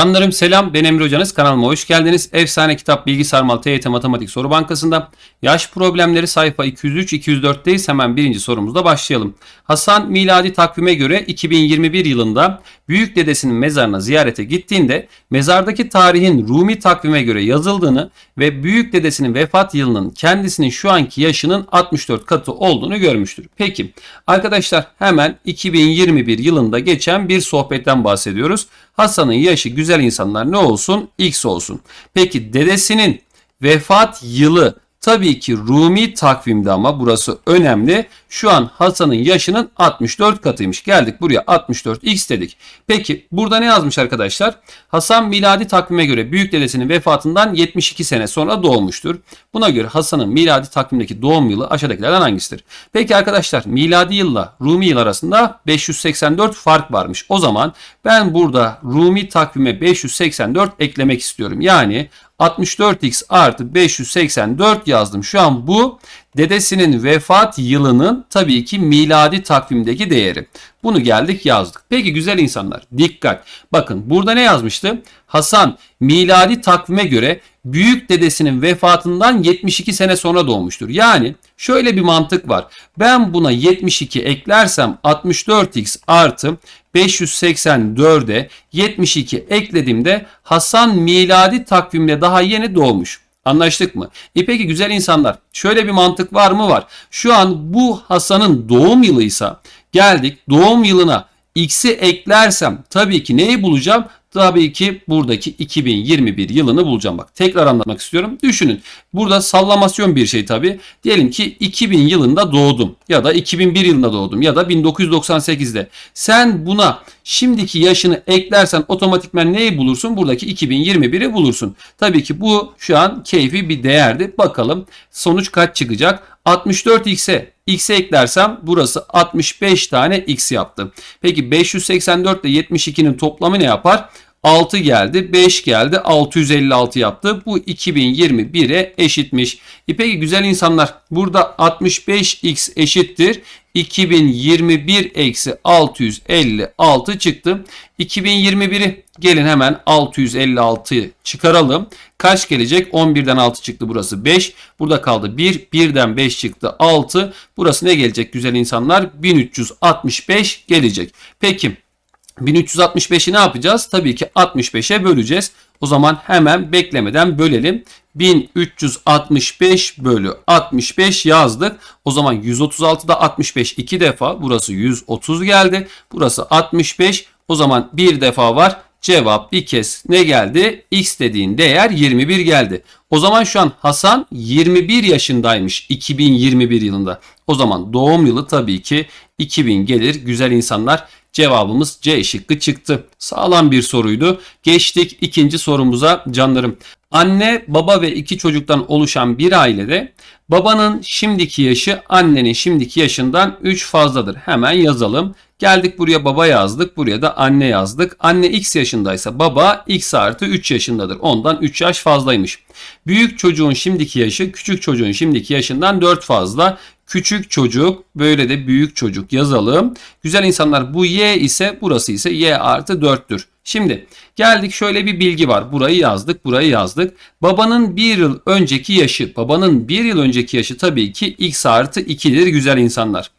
Canlarım selam ben Emre Hocanız kanalıma hoş geldiniz. Efsane kitap Bilgi Sarmal TYT Matematik Soru Bankası'nda yaş problemleri sayfa 203-204'teyiz. Hemen birinci sorumuzda başlayalım. Hasan miladi takvime göre 2021 yılında büyük dedesinin mezarına ziyarete gittiğinde mezardaki tarihin Rumi takvime göre yazıldığını ve büyük dedesinin vefat yılının kendisinin şu anki yaşının 64 katı olduğunu görmüştür. Peki arkadaşlar hemen 2021 yılında geçen bir sohbetten bahsediyoruz. Hasan'ın yaşı güzel insanlar ne olsun? X olsun. Peki dedesinin vefat yılı tabii ki Rumi takvimde ama burası önemli. Şu an Hasan'ın yaşının 64 katıymış. Geldik buraya 64x dedik. Peki burada ne yazmış arkadaşlar? Hasan miladi takvime göre büyük dedesinin vefatından 72 sene sonra doğmuştur. Buna göre Hasan'ın miladi takvimdeki doğum yılı aşağıdakilerden hangisidir? Peki arkadaşlar miladi yılla Rumi yıl arasında 584 fark varmış. O zaman ben burada Rumi takvime 584 eklemek istiyorum. Yani 64x artı 584 yazdım. Şu an bu dedesinin vefat yılının tabii ki miladi takvimdeki değeri. Bunu geldik yazdık. Peki güzel insanlar dikkat. Bakın burada ne yazmıştı? Hasan miladi takvime göre büyük dedesinin vefatından 72 sene sonra doğmuştur. Yani şöyle bir mantık var. Ben buna 72 eklersem 64x artı 584'e 72 eklediğimde Hasan miladi takvimle daha yeni doğmuş. Anlaştık mı? E peki güzel insanlar şöyle bir mantık var mı var. Şu an bu Hasan'ın doğum yılıysa geldik doğum yılına x'i eklersem tabii ki neyi bulacağım? Tabii ki buradaki 2021 yılını bulacağım. Bak tekrar anlatmak istiyorum. Düşünün. Burada sallamasyon bir şey tabii. Diyelim ki 2000 yılında doğdum ya da 2001 yılında doğdum ya da 1998'de. Sen buna şimdiki yaşını eklersen otomatikmen neyi bulursun? Buradaki 2021'i bulursun. Tabii ki bu şu an keyfi bir değerdi. Bakalım sonuç kaç çıkacak? 64x'e x'e eklersem burası 65 tane x yaptı. Peki 584 ile 72'nin toplamı ne yapar? 6 geldi, 5 geldi, 656 yaptı. Bu 2021'e eşitmiş. E peki güzel insanlar burada 65x eşittir. 2021 eksi 656 çıktı. 2021'i gelin hemen 656 çıkaralım. Kaç gelecek? 11'den 6 çıktı burası 5. Burada kaldı 1. 1'den 5 çıktı 6. Burası ne gelecek güzel insanlar? 1365 gelecek. Peki 1365'i ne yapacağız? Tabii ki 65'e böleceğiz. O zaman hemen beklemeden bölelim. 1365 bölü 65 yazdık. O zaman 136'da 65 iki defa. Burası 130 geldi. Burası 65. O zaman bir defa var. Cevap bir kez ne geldi? X dediğin değer 21 geldi. O zaman şu an Hasan 21 yaşındaymış 2021 yılında. O zaman doğum yılı tabii ki 2000 gelir. Güzel insanlar Cevabımız C şıkkı çıktı. Sağlam bir soruydu. Geçtik ikinci sorumuza canlarım. Anne, baba ve iki çocuktan oluşan bir ailede babanın şimdiki yaşı annenin şimdiki yaşından 3 fazladır. Hemen yazalım. Geldik buraya baba yazdık. Buraya da anne yazdık. Anne x yaşındaysa baba x artı 3 yaşındadır. Ondan 3 yaş fazlaymış. Büyük çocuğun şimdiki yaşı küçük çocuğun şimdiki yaşından 4 fazla. Küçük çocuk böyle de büyük çocuk yazalım. Güzel insanlar bu y ise burası ise y artı 4'tür. Şimdi geldik şöyle bir bilgi var. Burayı yazdık, burayı yazdık. Babanın bir yıl önceki yaşı, babanın bir yıl önceki yaşı tabii ki x artı 2'dir güzel insanlar.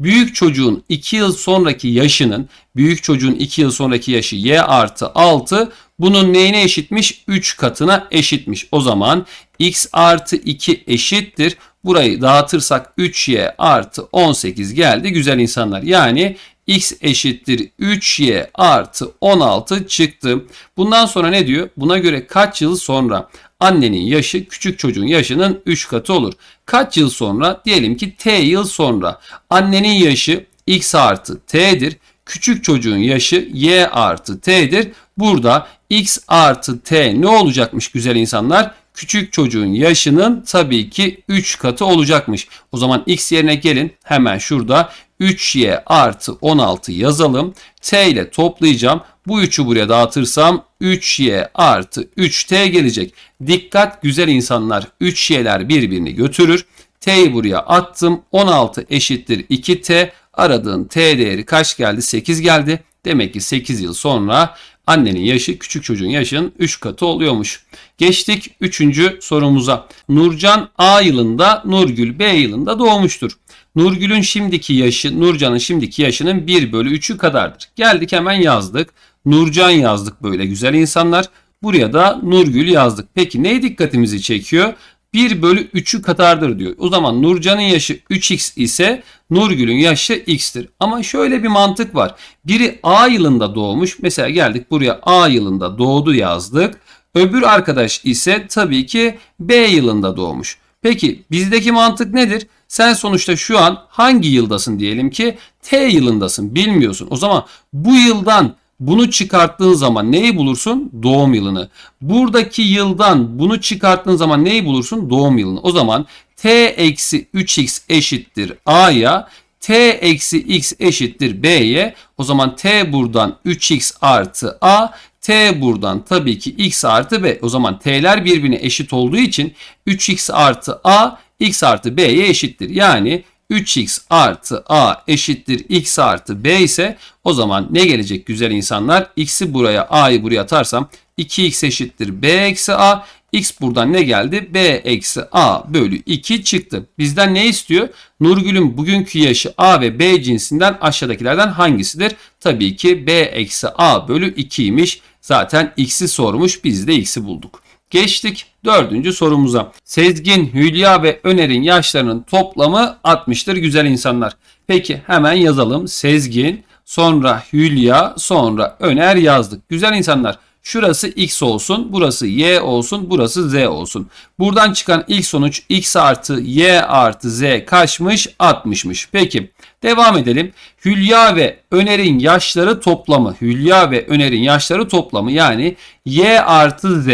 Büyük çocuğun 2 yıl sonraki yaşının, büyük çocuğun 2 yıl sonraki yaşı y artı 6 bunun neyine eşitmiş? 3 katına eşitmiş. O zaman x artı 2 eşittir. Burayı dağıtırsak 3y artı 18 geldi güzel insanlar. Yani x eşittir 3y artı 16 çıktı. Bundan sonra ne diyor? Buna göre kaç yıl sonra annenin yaşı küçük çocuğun yaşının 3 katı olur. Kaç yıl sonra? Diyelim ki t yıl sonra annenin yaşı x artı t'dir. Küçük çocuğun yaşı y artı t'dir. Burada x artı t ne olacakmış güzel insanlar? Küçük çocuğun yaşının tabii ki 3 katı olacakmış. O zaman x yerine gelin hemen şurada 3y artı 16 yazalım. t ile toplayacağım. Bu 3'ü buraya dağıtırsam 3y artı 3t gelecek. Dikkat güzel insanlar 3y'ler birbirini götürür. t'yi buraya attım. 16 eşittir 2t. Aradığın t değeri kaç geldi? 8 geldi. Demek ki 8 yıl sonra Annenin yaşı küçük çocuğun yaşının 3 katı oluyormuş. Geçtik 3. sorumuza. Nurcan A yılında, Nurgül B yılında doğmuştur. Nurgül'ün şimdiki yaşı, Nurcan'ın şimdiki yaşının 1 bölü 3'ü kadardır. Geldik hemen yazdık. Nurcan yazdık böyle güzel insanlar. Buraya da Nurgül yazdık. Peki neye dikkatimizi çekiyor? 1 bölü 3'ü kadardır diyor. O zaman Nurcan'ın yaşı 3x ise Nurgül'ün yaşı x'tir. Ama şöyle bir mantık var. Biri A yılında doğmuş. Mesela geldik buraya A yılında doğdu yazdık. Öbür arkadaş ise tabii ki B yılında doğmuş. Peki bizdeki mantık nedir? Sen sonuçta şu an hangi yıldasın diyelim ki T yılındasın bilmiyorsun. O zaman bu yıldan bunu çıkarttığın zaman neyi bulursun? Doğum yılını. Buradaki yıldan bunu çıkarttığın zaman neyi bulursun? Doğum yılını. O zaman t eksi 3x eşittir a'ya t eksi x eşittir b'ye. O zaman t buradan 3x artı a t buradan tabii ki x artı b. O zaman t'ler birbirine eşit olduğu için 3x artı a x artı b'ye eşittir. Yani 3x artı a eşittir x artı b ise o zaman ne gelecek güzel insanlar? x'i buraya a'yı buraya atarsam 2x eşittir b eksi a. x buradan ne geldi? b eksi a bölü 2 çıktı. Bizden ne istiyor? Nurgül'ün bugünkü yaşı a ve b cinsinden aşağıdakilerden hangisidir? Tabii ki b eksi a bölü 2'ymiş. Zaten x'i sormuş biz de x'i bulduk. Geçtik dördüncü sorumuza. Sezgin, Hülya ve Öner'in yaşlarının toplamı 60'tır güzel insanlar. Peki hemen yazalım. Sezgin, sonra Hülya, sonra Öner yazdık. Güzel insanlar. Şurası x olsun, burası y olsun, burası z olsun. Buradan çıkan ilk sonuç x artı y artı z kaçmış? 60'mış. Peki devam edelim. Hülya ve Öner'in yaşları toplamı. Hülya ve Öner'in yaşları toplamı yani y artı z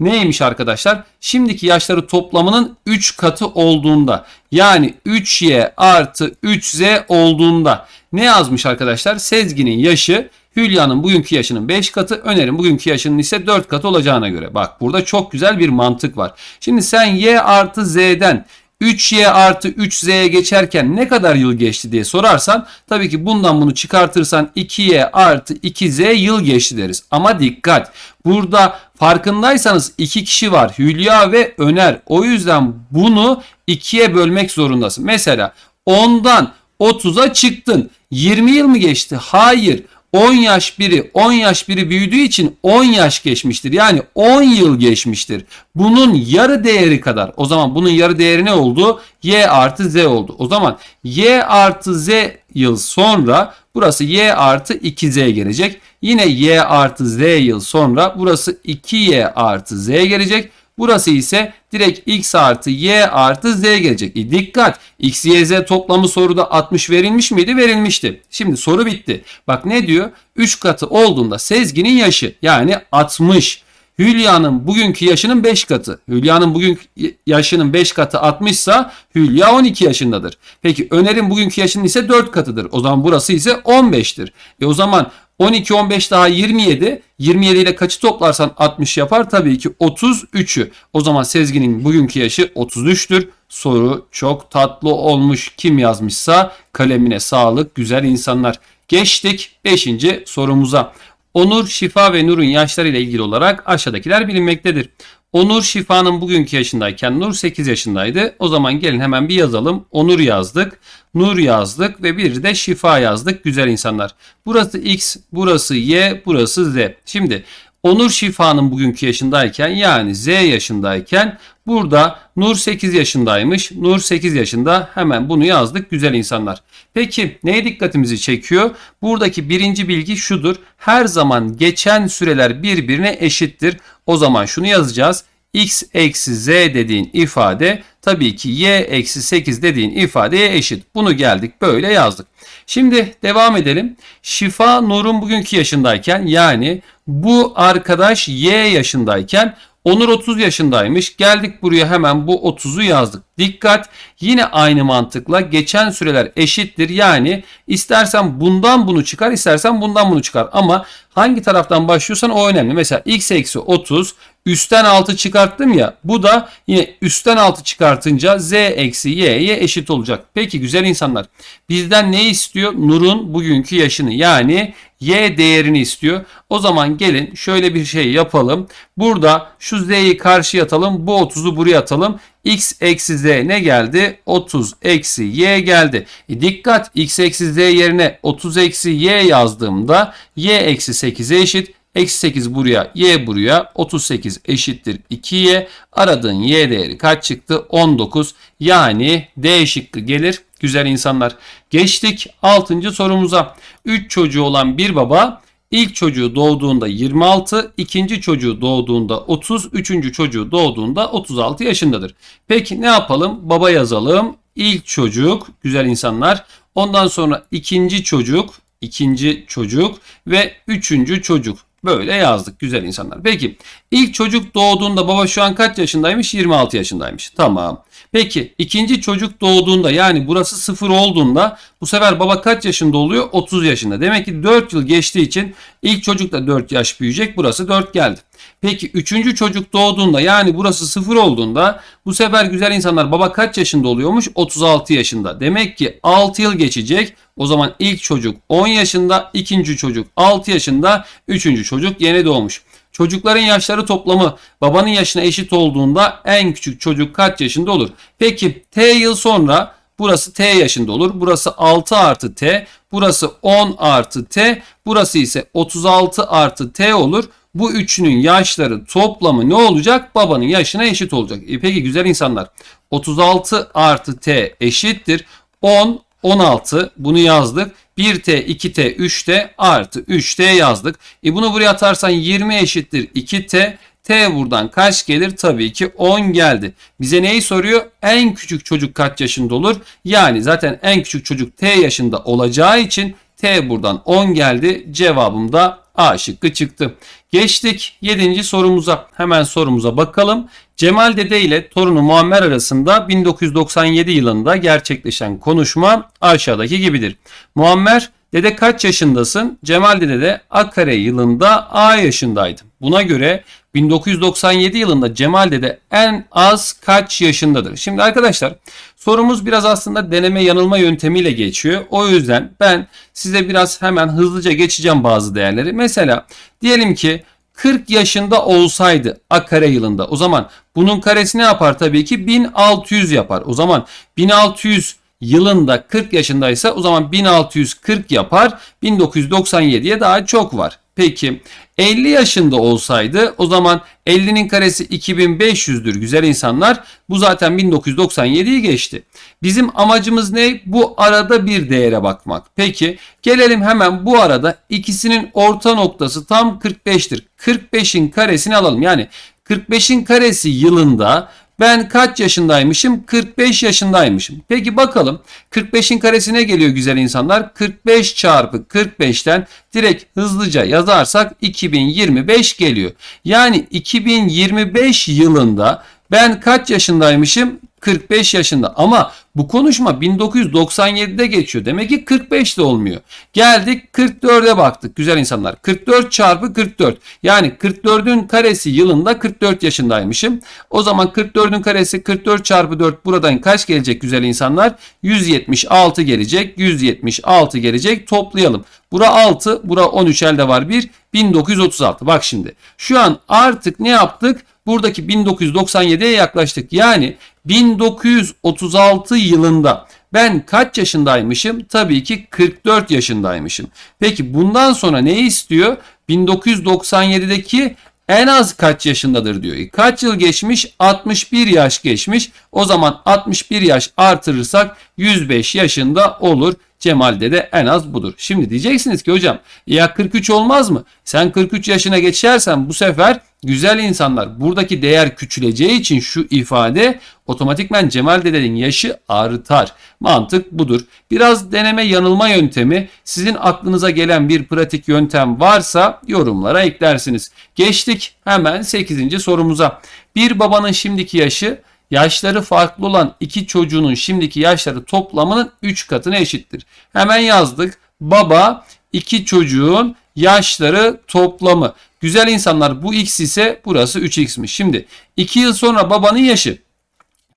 neymiş arkadaşlar? Şimdiki yaşları toplamının 3 katı olduğunda yani 3y artı 3z olduğunda ne yazmış arkadaşlar? Sezgin'in yaşı Hülya'nın bugünkü yaşının 5 katı, Öner'in bugünkü yaşının ise 4 katı olacağına göre. Bak burada çok güzel bir mantık var. Şimdi sen y artı z'den 3y artı 3z'ye geçerken ne kadar yıl geçti diye sorarsan tabii ki bundan bunu çıkartırsan 2y artı 2z yıl geçti deriz. Ama dikkat burada farkındaysanız iki kişi var Hülya ve Öner. O yüzden bunu ikiye bölmek zorundasın. Mesela 10'dan 30'a çıktın. 20 yıl mı geçti? Hayır. 10 yaş biri 10 yaş biri büyüdüğü için 10 yaş geçmiştir. Yani 10 yıl geçmiştir. Bunun yarı değeri kadar. O zaman bunun yarı değeri ne oldu? Y artı Z oldu. O zaman Y artı Z yıl sonra burası Y artı 2Z gelecek. Yine Y artı Z yıl sonra burası 2Y artı Z gelecek. Burası ise direkt x artı y artı z gelecek. E dikkat x, y, z toplamı soruda 60 verilmiş miydi? Verilmişti. Şimdi soru bitti. Bak ne diyor? 3 katı olduğunda Sezgin'in yaşı yani 60. Hülya'nın bugünkü yaşının 5 katı. Hülya'nın bugünkü yaşının 5 katı 60 ise Hülya 12 yaşındadır. Peki Öner'in bugünkü yaşının ise 4 katıdır. O zaman burası ise 15'tir. E o zaman 12, 15 daha 27. 27 ile kaçı toplarsan 60 yapar? Tabii ki 33'ü. O zaman Sezgin'in bugünkü yaşı 33'tür. Soru çok tatlı olmuş. Kim yazmışsa kalemine sağlık güzel insanlar. Geçtik 5. sorumuza. Onur, Şifa ve Nur'un yaşları ile ilgili olarak aşağıdakiler bilinmektedir. Onur Şifa'nın bugünkü yaşındayken Nur 8 yaşındaydı. O zaman gelin hemen bir yazalım. Onur yazdık. Nur yazdık ve bir de Şifa yazdık. Güzel insanlar. Burası X, burası Y, burası Z. Şimdi Onur Şifa'nın bugünkü yaşındayken yani Z yaşındayken burada Nur 8 yaşındaymış. Nur 8 yaşında hemen bunu yazdık güzel insanlar. Peki neye dikkatimizi çekiyor? Buradaki birinci bilgi şudur. Her zaman geçen süreler birbirine eşittir. O zaman şunu yazacağız x eksi z dediğin ifade tabii ki y eksi 8 dediğin ifadeye eşit. Bunu geldik böyle yazdık. Şimdi devam edelim. Şifa Nur'un bugünkü yaşındayken yani bu arkadaş y yaşındayken Onur 30 yaşındaymış. Geldik buraya hemen bu 30'u yazdık. Dikkat yine aynı mantıkla geçen süreler eşittir. Yani istersen bundan bunu çıkar istersen bundan bunu çıkar. Ama hangi taraftan başlıyorsan o önemli. Mesela x eksi 30 üstten 6 çıkarttım ya. Bu da yine üstten 6 çıkartınca z eksi y'ye eşit olacak. Peki güzel insanlar. Bizden ne istiyor? Nur'un bugünkü yaşını yani y değerini istiyor. O zaman gelin şöyle bir şey yapalım. Burada şu z'yi karşıya atalım. Bu 30'u buraya atalım. x eksi z ne geldi? 30 eksi y geldi. E dikkat x eksi z yerine 30 eksi y yazdığımda y eksi 8'e eşit. Eksi 8 buraya, y buraya. 38 eşittir 2y. Aradığın y değeri kaç çıktı? 19. Yani D şıkkı gelir. Güzel insanlar. Geçtik 6. sorumuza. 3 çocuğu olan bir baba ilk çocuğu doğduğunda 26, ikinci çocuğu doğduğunda 30, üçüncü çocuğu doğduğunda 36 yaşındadır. Peki ne yapalım? Baba yazalım. İlk çocuk, güzel insanlar. Ondan sonra ikinci çocuk, ikinci çocuk ve üçüncü çocuk. Böyle yazdık güzel insanlar. Peki ilk çocuk doğduğunda baba şu an kaç yaşındaymış? 26 yaşındaymış. Tamam. Peki ikinci çocuk doğduğunda yani burası sıfır olduğunda bu sefer baba kaç yaşında oluyor? 30 yaşında. Demek ki 4 yıl geçtiği için ilk çocuk da 4 yaş büyüyecek. Burası 4 geldi. Peki üçüncü çocuk doğduğunda yani burası sıfır olduğunda bu sefer güzel insanlar baba kaç yaşında oluyormuş? 36 yaşında. Demek ki 6 yıl geçecek. O zaman ilk çocuk 10 yaşında, ikinci çocuk 6 yaşında, üçüncü çocuk yeni doğmuş. Çocukların yaşları toplamı babanın yaşına eşit olduğunda en küçük çocuk kaç yaşında olur? Peki t yıl sonra burası t yaşında olur. Burası 6 artı t, burası 10 artı t, burası ise 36 artı t olur. Bu üçünün yaşları toplamı ne olacak? Babanın yaşına eşit olacak. E peki güzel insanlar 36 artı t eşittir 10 16 bunu yazdık. 1t, 2t, 3t artı 3t yazdık. E bunu buraya atarsan 20 eşittir 2t. T buradan kaç gelir? Tabii ki 10 geldi. Bize neyi soruyor? En küçük çocuk kaç yaşında olur? Yani zaten en küçük çocuk T yaşında olacağı için T buradan 10 geldi. Cevabım da A şıkkı çıktı. Geçtik 7. sorumuza. Hemen sorumuza bakalım. Cemal Dede ile torunu Muammer arasında 1997 yılında gerçekleşen konuşma aşağıdaki gibidir. Muammer Dede kaç yaşındasın? Cemal Dede de A kare yılında A yaşındaydı. Buna göre 1997 yılında Cemal Dede en az kaç yaşındadır? Şimdi arkadaşlar sorumuz biraz aslında deneme yanılma yöntemiyle geçiyor. O yüzden ben size biraz hemen hızlıca geçeceğim bazı değerleri. Mesela diyelim ki 40 yaşında olsaydı A kare yılında o zaman bunun karesi ne yapar tabii ki 1600 yapar. O zaman 1600 yılında 40 yaşındaysa o zaman 1640 yapar. 1997'ye daha çok var. Peki 50 yaşında olsaydı o zaman 50'nin karesi 2500'dür güzel insanlar. Bu zaten 1997'yi geçti. Bizim amacımız ne? Bu arada bir değere bakmak. Peki gelelim hemen bu arada ikisinin orta noktası tam 45'tir. 45'in karesini alalım. Yani 45'in karesi yılında ben kaç yaşındaymışım? 45 yaşındaymışım. Peki bakalım 45'in karesi ne geliyor güzel insanlar? 45 çarpı 45'ten direkt hızlıca yazarsak 2025 geliyor. Yani 2025 yılında ben kaç yaşındaymışım? 45 yaşında ama bu konuşma 1997'de geçiyor. Demek ki 45 de olmuyor. Geldik 44'e baktık güzel insanlar. 44 çarpı 44 yani 44'ün karesi yılında 44 yaşındaymışım. O zaman 44'ün karesi 44 çarpı 4 buradan kaç gelecek güzel insanlar? 176 gelecek. 176 gelecek. Toplayalım. Bura 6, bura 13 elde var 1. 1936. Bak şimdi. Şu an artık ne yaptık? Buradaki 1997'ye yaklaştık. Yani 1936 yılında ben kaç yaşındaymışım? Tabii ki 44 yaşındaymışım. Peki bundan sonra ne istiyor? 1997'deki en az kaç yaşındadır diyor. Kaç yıl geçmiş? 61 yaş geçmiş. O zaman 61 yaş artırırsak 105 yaşında olur. Cemal'de de en az budur. Şimdi diyeceksiniz ki hocam ya 43 olmaz mı? Sen 43 yaşına geçersen bu sefer güzel insanlar buradaki değer küçüleceği için şu ifade otomatikmen Cemal dedenin yaşı artar. Mantık budur. Biraz deneme yanılma yöntemi sizin aklınıza gelen bir pratik yöntem varsa yorumlara eklersiniz. Geçtik hemen 8. sorumuza. Bir babanın şimdiki yaşı yaşları farklı olan iki çocuğunun şimdiki yaşları toplamının 3 katına eşittir. Hemen yazdık. Baba iki çocuğun yaşları toplamı. Güzel insanlar bu x ise burası 3x'miş. Şimdi 2 yıl sonra babanın yaşı.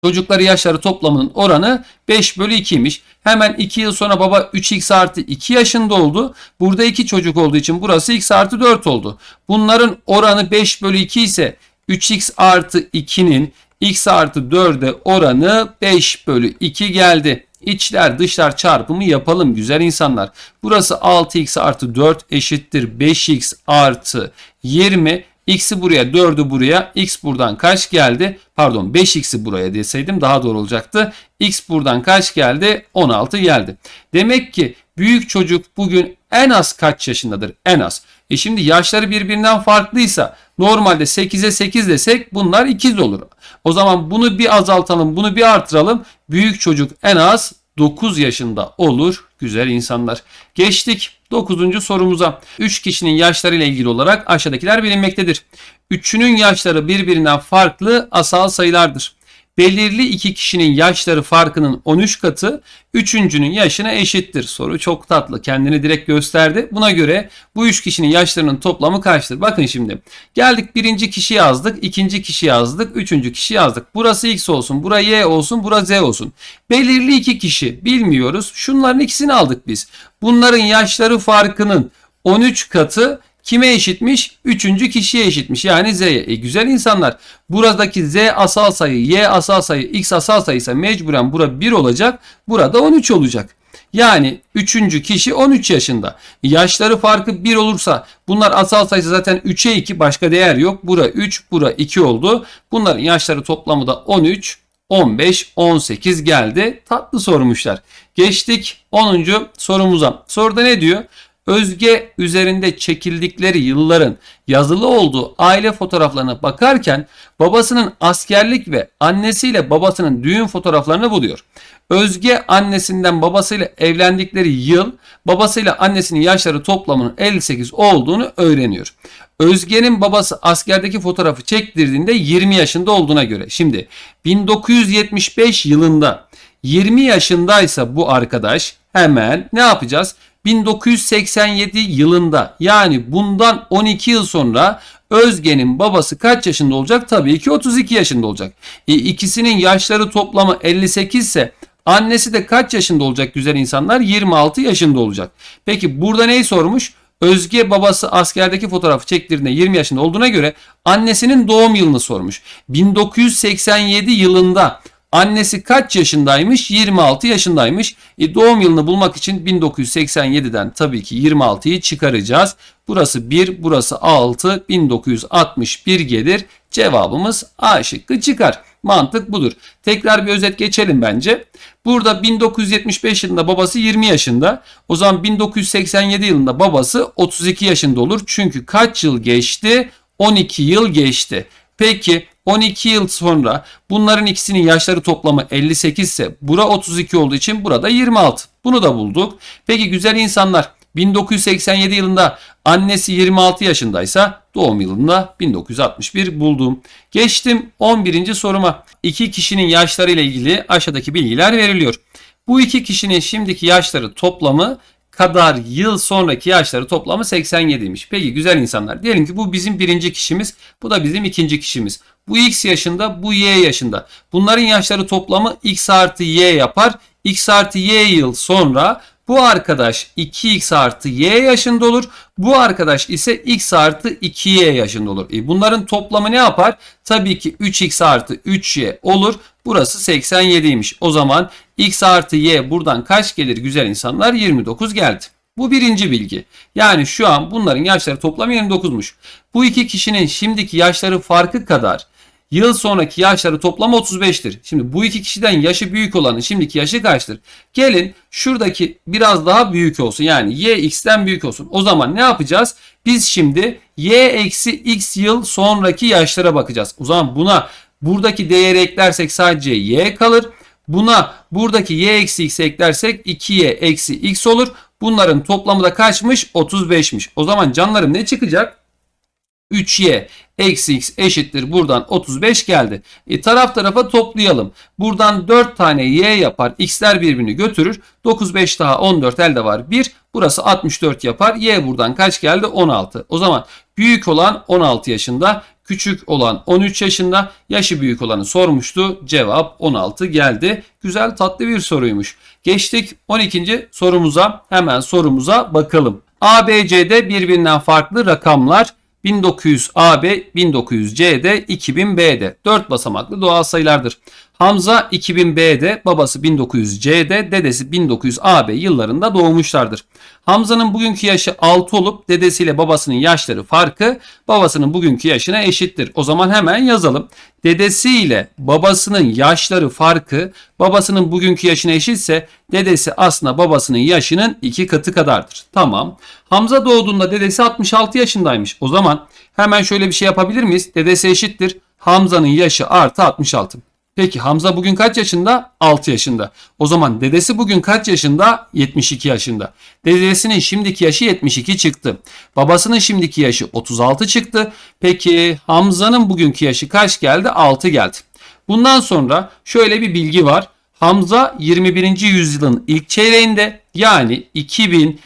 Çocukları yaşları toplamının oranı 5 bölü 2'ymiş. Hemen 2 yıl sonra baba 3x artı 2 yaşında oldu. Burada 2 çocuk olduğu için burası x artı 4 oldu. Bunların oranı 5 bölü 2 ise 3x artı 2'nin x artı 4'e oranı 5 bölü 2 geldi. İçler dışlar çarpımı yapalım güzel insanlar. Burası 6x artı 4 eşittir 5x artı 20. X'i buraya 4'ü buraya. X buradan kaç geldi? Pardon 5x'i buraya deseydim daha doğru olacaktı. X buradan kaç geldi? 16 geldi. Demek ki büyük çocuk bugün en az kaç yaşındadır? En az. E şimdi yaşları birbirinden farklıysa normalde 8'e 8 desek bunlar ikiz olur. O zaman bunu bir azaltalım, bunu bir artıralım. Büyük çocuk en az 9 yaşında olur güzel insanlar. Geçtik 9. sorumuza. 3 kişinin yaşları ile ilgili olarak aşağıdakiler bilinmektedir. Üçünün yaşları birbirinden farklı asal sayılardır. Belirli iki kişinin yaşları farkının 13 katı üçüncünün yaşına eşittir. Soru çok tatlı. Kendini direkt gösterdi. Buna göre bu üç kişinin yaşlarının toplamı kaçtır? Bakın şimdi. Geldik birinci kişi yazdık. ikinci kişi yazdık. Üçüncü kişi yazdık. Burası x olsun. Bura y olsun. Bura z olsun. Belirli iki kişi. Bilmiyoruz. Şunların ikisini aldık biz. Bunların yaşları farkının 13 katı kime eşitmiş? Üçüncü kişiye eşitmiş. Yani Z'ye. E güzel insanlar. Buradaki Z asal sayı, Y asal sayı, X asal sayı mecburen bura 1 olacak. Burada 13 olacak. Yani üçüncü kişi 13 yaşında. Yaşları farkı 1 olursa bunlar asal sayısı zaten 3'e 2 başka değer yok. Bura 3, bura 2 oldu. Bunların yaşları toplamı da 13, 15, 18 geldi. Tatlı sormuşlar. Geçtik 10. sorumuza. Soruda ne diyor? Özge üzerinde çekildikleri yılların yazılı olduğu aile fotoğraflarına bakarken babasının askerlik ve annesiyle babasının düğün fotoğraflarını buluyor. Özge annesinden babasıyla evlendikleri yıl babasıyla annesinin yaşları toplamının 58 olduğunu öğreniyor. Özge'nin babası askerdeki fotoğrafı çektirdiğinde 20 yaşında olduğuna göre. Şimdi 1975 yılında 20 yaşındaysa bu arkadaş hemen ne yapacağız? 1987 yılında yani bundan 12 yıl sonra Özge'nin babası kaç yaşında olacak? Tabii ki 32 yaşında olacak. E, ikisinin yaşları toplamı 58 ise annesi de kaç yaşında olacak güzel insanlar? 26 yaşında olacak. Peki burada neyi sormuş? Özge babası askerdeki fotoğrafı çektirdiğinde 20 yaşında olduğuna göre annesinin doğum yılını sormuş. 1987 yılında Annesi kaç yaşındaymış? 26 yaşındaymış. E, doğum yılını bulmak için 1987'den tabii ki 26'yı çıkaracağız. Burası 1, burası 6, 1961 gelir. Cevabımız A şıkkı çıkar. Mantık budur. Tekrar bir özet geçelim bence. Burada 1975 yılında babası 20 yaşında. O zaman 1987 yılında babası 32 yaşında olur. Çünkü kaç yıl geçti? 12 yıl geçti. Peki 12 yıl sonra bunların ikisinin yaşları toplamı 58 ise bura 32 olduğu için burada 26. Bunu da bulduk. Peki güzel insanlar 1987 yılında annesi 26 yaşındaysa doğum yılında 1961 buldum. Geçtim 11. soruma. İki kişinin yaşları ile ilgili aşağıdaki bilgiler veriliyor. Bu iki kişinin şimdiki yaşları toplamı kadar yıl sonraki yaşları toplamı 87'ymiş. Peki güzel insanlar. Diyelim ki bu bizim birinci kişimiz. Bu da bizim ikinci kişimiz. Bu x yaşında, bu y yaşında. Bunların yaşları toplamı x artı y yapar. x artı y yıl sonra bu arkadaş 2x artı y yaşında olur. Bu arkadaş ise x artı 2y yaşında olur. E bunların toplamı ne yapar? Tabii ki 3x artı 3y olur. Burası 87'ymiş. O zaman x artı y buradan kaç gelir güzel insanlar? 29 geldi. Bu birinci bilgi. Yani şu an bunların yaşları toplamı 29'muş. Bu iki kişinin şimdiki yaşları farkı kadar Yıl sonraki yaşları toplam 35'tir. Şimdi bu iki kişiden yaşı büyük olanın şimdiki yaşı kaçtır? Gelin şuradaki biraz daha büyük olsun. Yani y x'ten büyük olsun. O zaman ne yapacağız? Biz şimdi y eksi x yıl sonraki yaşlara bakacağız. O zaman buna buradaki değeri eklersek sadece y kalır. Buna buradaki y eksi x eklersek 2y eksi x olur. Bunların toplamı da kaçmış? 35'miş. O zaman canlarım ne çıkacak? 3y eksi x eşittir. Buradan 35 geldi. E, taraf tarafa toplayalım. Buradan 4 tane y yapar. x'ler birbirini götürür. 9 5 daha 14 elde var 1. Burası 64 yapar. Y buradan kaç geldi? 16. O zaman büyük olan 16 yaşında, küçük olan 13 yaşında, yaşı büyük olanı sormuştu. Cevap 16 geldi. Güzel tatlı bir soruymuş. Geçtik 12. sorumuza. Hemen sorumuza bakalım. ABC'de birbirinden farklı rakamlar 1900AB, 1900C'de, 2000B'de 4 basamaklı doğal sayılardır. Hamza 2000B'de, babası 1900C'de, dedesi 1900AB yıllarında doğmuşlardır. Hamza'nın bugünkü yaşı 6 olup dedesiyle babasının yaşları farkı babasının bugünkü yaşına eşittir. O zaman hemen yazalım. Dedesiyle babasının yaşları farkı babasının bugünkü yaşına eşitse dedesi aslında babasının yaşının iki katı kadardır. Tamam. Hamza doğduğunda dedesi 66 yaşındaymış. O zaman hemen şöyle bir şey yapabilir miyiz? Dedesi eşittir. Hamza'nın yaşı artı 66. Peki Hamza bugün kaç yaşında? 6 yaşında. O zaman dedesi bugün kaç yaşında? 72 yaşında. Dedesinin şimdiki yaşı 72 çıktı. Babasının şimdiki yaşı 36 çıktı. Peki Hamza'nın bugünkü yaşı kaç geldi? 6 geldi. Bundan sonra şöyle bir bilgi var. Hamza 21. yüzyılın ilk çeyreğinde yani 2001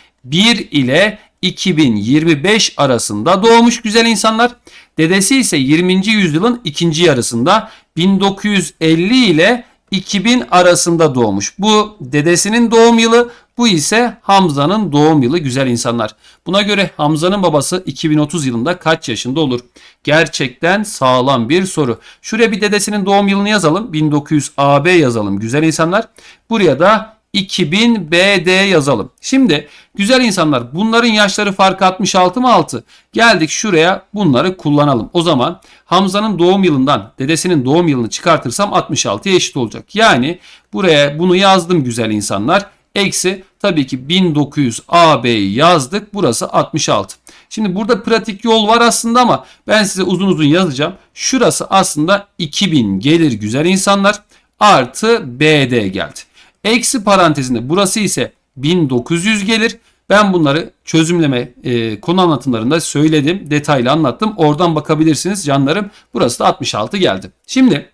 ile 2025 arasında doğmuş güzel insanlar. Dedesi ise 20. yüzyılın ikinci yarısında 1950 ile 2000 arasında doğmuş. Bu dedesinin doğum yılı, bu ise Hamza'nın doğum yılı güzel insanlar. Buna göre Hamza'nın babası 2030 yılında kaç yaşında olur? Gerçekten sağlam bir soru. Şuraya bir dedesinin doğum yılını yazalım. 1900 AB yazalım güzel insanlar. Buraya da 2000 BD yazalım. Şimdi güzel insanlar bunların yaşları farkı 66 mı 6? Geldik şuraya bunları kullanalım. O zaman Hamza'nın doğum yılından dedesinin doğum yılını çıkartırsam 66'ya eşit olacak. Yani buraya bunu yazdım güzel insanlar. Eksi tabii ki 1900 AB'yi yazdık. Burası 66. Şimdi burada pratik yol var aslında ama ben size uzun uzun yazacağım. Şurası aslında 2000 gelir güzel insanlar. Artı BD geldi. Eksi parantezinde burası ise 1900 gelir. Ben bunları çözümleme e, konu anlatımlarında söyledim. Detaylı anlattım. Oradan bakabilirsiniz canlarım. Burası da 66 geldi. Şimdi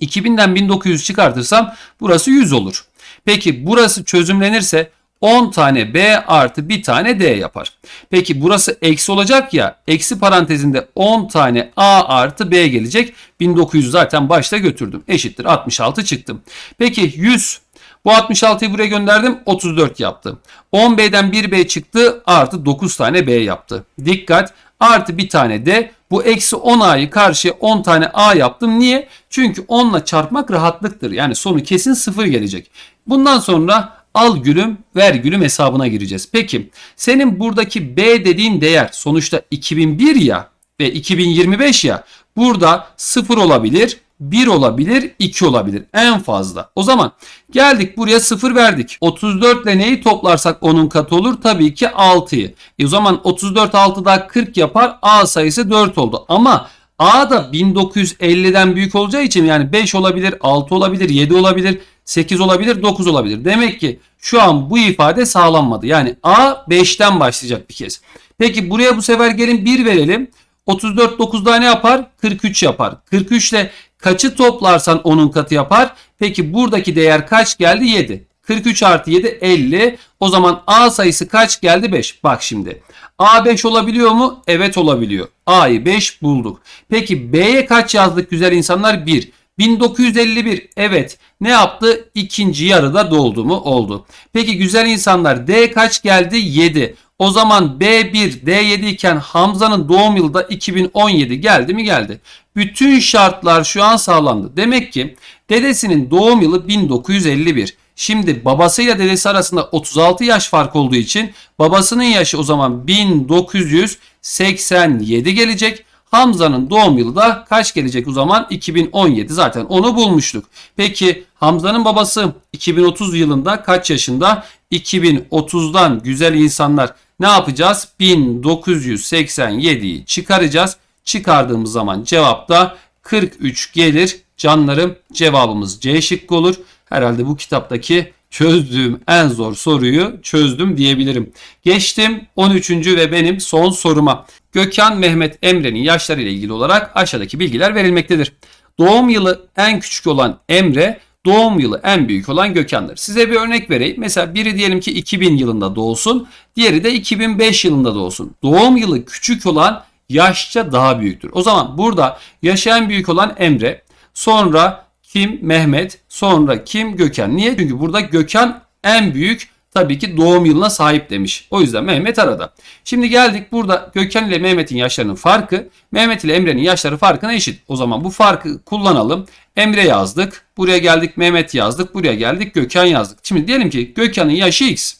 2000'den 1900 çıkartırsam burası 100 olur. Peki burası çözümlenirse 10 tane B artı bir tane D yapar. Peki burası eksi olacak ya eksi parantezinde 10 tane A artı B gelecek. 1900 zaten başta götürdüm. Eşittir 66 çıktım. Peki 100 bu 66'yı buraya gönderdim 34 yaptı. 10B'den 1B çıktı artı 9 tane B yaptı. Dikkat artı bir tane D bu eksi 10A'yı karşıya 10 tane A yaptım. Niye? Çünkü 10 ile çarpmak rahatlıktır. Yani sonu kesin 0 gelecek. Bundan sonra al gülüm ver gülüm hesabına gireceğiz. Peki senin buradaki B dediğin değer sonuçta 2001 ya ve 2025 ya burada 0 olabilir 1 olabilir, 2 olabilir en fazla. O zaman geldik buraya 0 verdik. 34 ile neyi toplarsak onun katı olur? Tabii ki 6'yı. E o zaman 34 6 daha 40 yapar. A sayısı 4 oldu. Ama A da 1950'den büyük olacağı için yani 5 olabilir, 6 olabilir, 7 olabilir, 8 olabilir, 9 olabilir. Demek ki şu an bu ifade sağlanmadı. Yani A 5'ten başlayacak bir kez. Peki buraya bu sefer gelin 1 verelim. 34 9 daha ne yapar? 43 yapar. 43 ile Kaçı toplarsan onun katı yapar. Peki buradaki değer kaç geldi? 7. 43 artı 7 50. O zaman A sayısı kaç geldi? 5. Bak şimdi. A 5 olabiliyor mu? Evet olabiliyor. A'yı 5 bulduk. Peki B'ye kaç yazdık güzel insanlar? 1. 1951 evet ne yaptı? İkinci yarıda doldu mu? Oldu. Peki güzel insanlar D kaç geldi? 7. O zaman B1 D7 iken Hamza'nın doğum yılı da 2017 geldi mi geldi. Bütün şartlar şu an sağlandı. Demek ki dedesinin doğum yılı 1951. Şimdi babasıyla dedesi arasında 36 yaş fark olduğu için babasının yaşı o zaman 1987 gelecek. Hamza'nın doğum yılı da kaç gelecek o zaman? 2017 zaten onu bulmuştuk. Peki Hamza'nın babası 2030 yılında kaç yaşında? 2030'dan güzel insanlar ne yapacağız? 1987'yi çıkaracağız. Çıkardığımız zaman cevap da 43 gelir. Canlarım cevabımız C şıkkı olur. Herhalde bu kitaptaki çözdüğüm en zor soruyu çözdüm diyebilirim. Geçtim 13. ve benim son soruma. Gökhan Mehmet Emre'nin yaşları ile ilgili olarak aşağıdaki bilgiler verilmektedir. Doğum yılı en küçük olan Emre doğum yılı en büyük olan Gökhan'dır. Size bir örnek vereyim. Mesela biri diyelim ki 2000 yılında doğsun, diğeri de 2005 yılında doğsun. Doğum yılı küçük olan yaşça daha büyüktür. O zaman burada yaşı en büyük olan Emre, sonra kim Mehmet, sonra kim Gökhan. Niye? Çünkü burada Gökhan en büyük tabii ki doğum yılına sahip demiş. O yüzden Mehmet arada. Şimdi geldik burada Gökhan ile Mehmet'in yaşlarının farkı Mehmet ile Emre'nin yaşları farkına eşit. O zaman bu farkı kullanalım. Emre yazdık. Buraya geldik Mehmet yazdık. Buraya geldik Gökhan yazdık. Şimdi diyelim ki Gökhan'ın yaşı x.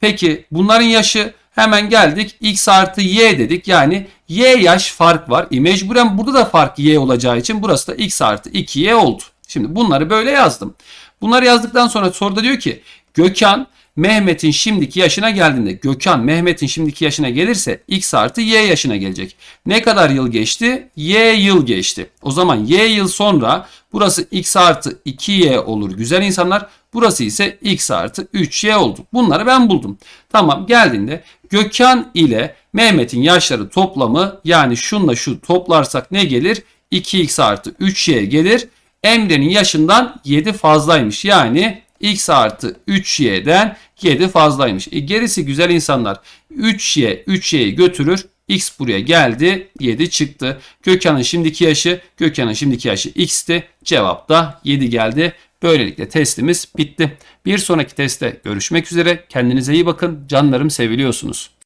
Peki bunların yaşı hemen geldik x artı y dedik. Yani y yaş fark var. E mecburen burada da fark y olacağı için burası da x artı 2y oldu. Şimdi bunları böyle yazdım. Bunları yazdıktan sonra soruda diyor ki Gökhan Mehmet'in şimdiki yaşına geldiğinde Gökhan Mehmet'in şimdiki yaşına gelirse x artı y yaşına gelecek. Ne kadar yıl geçti? Y yıl geçti. O zaman y yıl sonra burası x artı 2y olur güzel insanlar. Burası ise x artı 3y oldu. Bunları ben buldum. Tamam geldiğinde Gökhan ile Mehmet'in yaşları toplamı yani şunla şu toplarsak ne gelir? 2x artı 3y gelir. Emre'nin yaşından 7 fazlaymış. Yani x artı 3y'den 7 fazlaymış. E gerisi güzel insanlar. 3y 3y'yi götürür. X buraya geldi. 7 çıktı. Gökhan'ın şimdiki yaşı Gökhan'ın şimdiki yaşı x'ti. Cevap da 7 geldi. Böylelikle testimiz bitti. Bir sonraki testte görüşmek üzere. Kendinize iyi bakın. Canlarım seviliyorsunuz.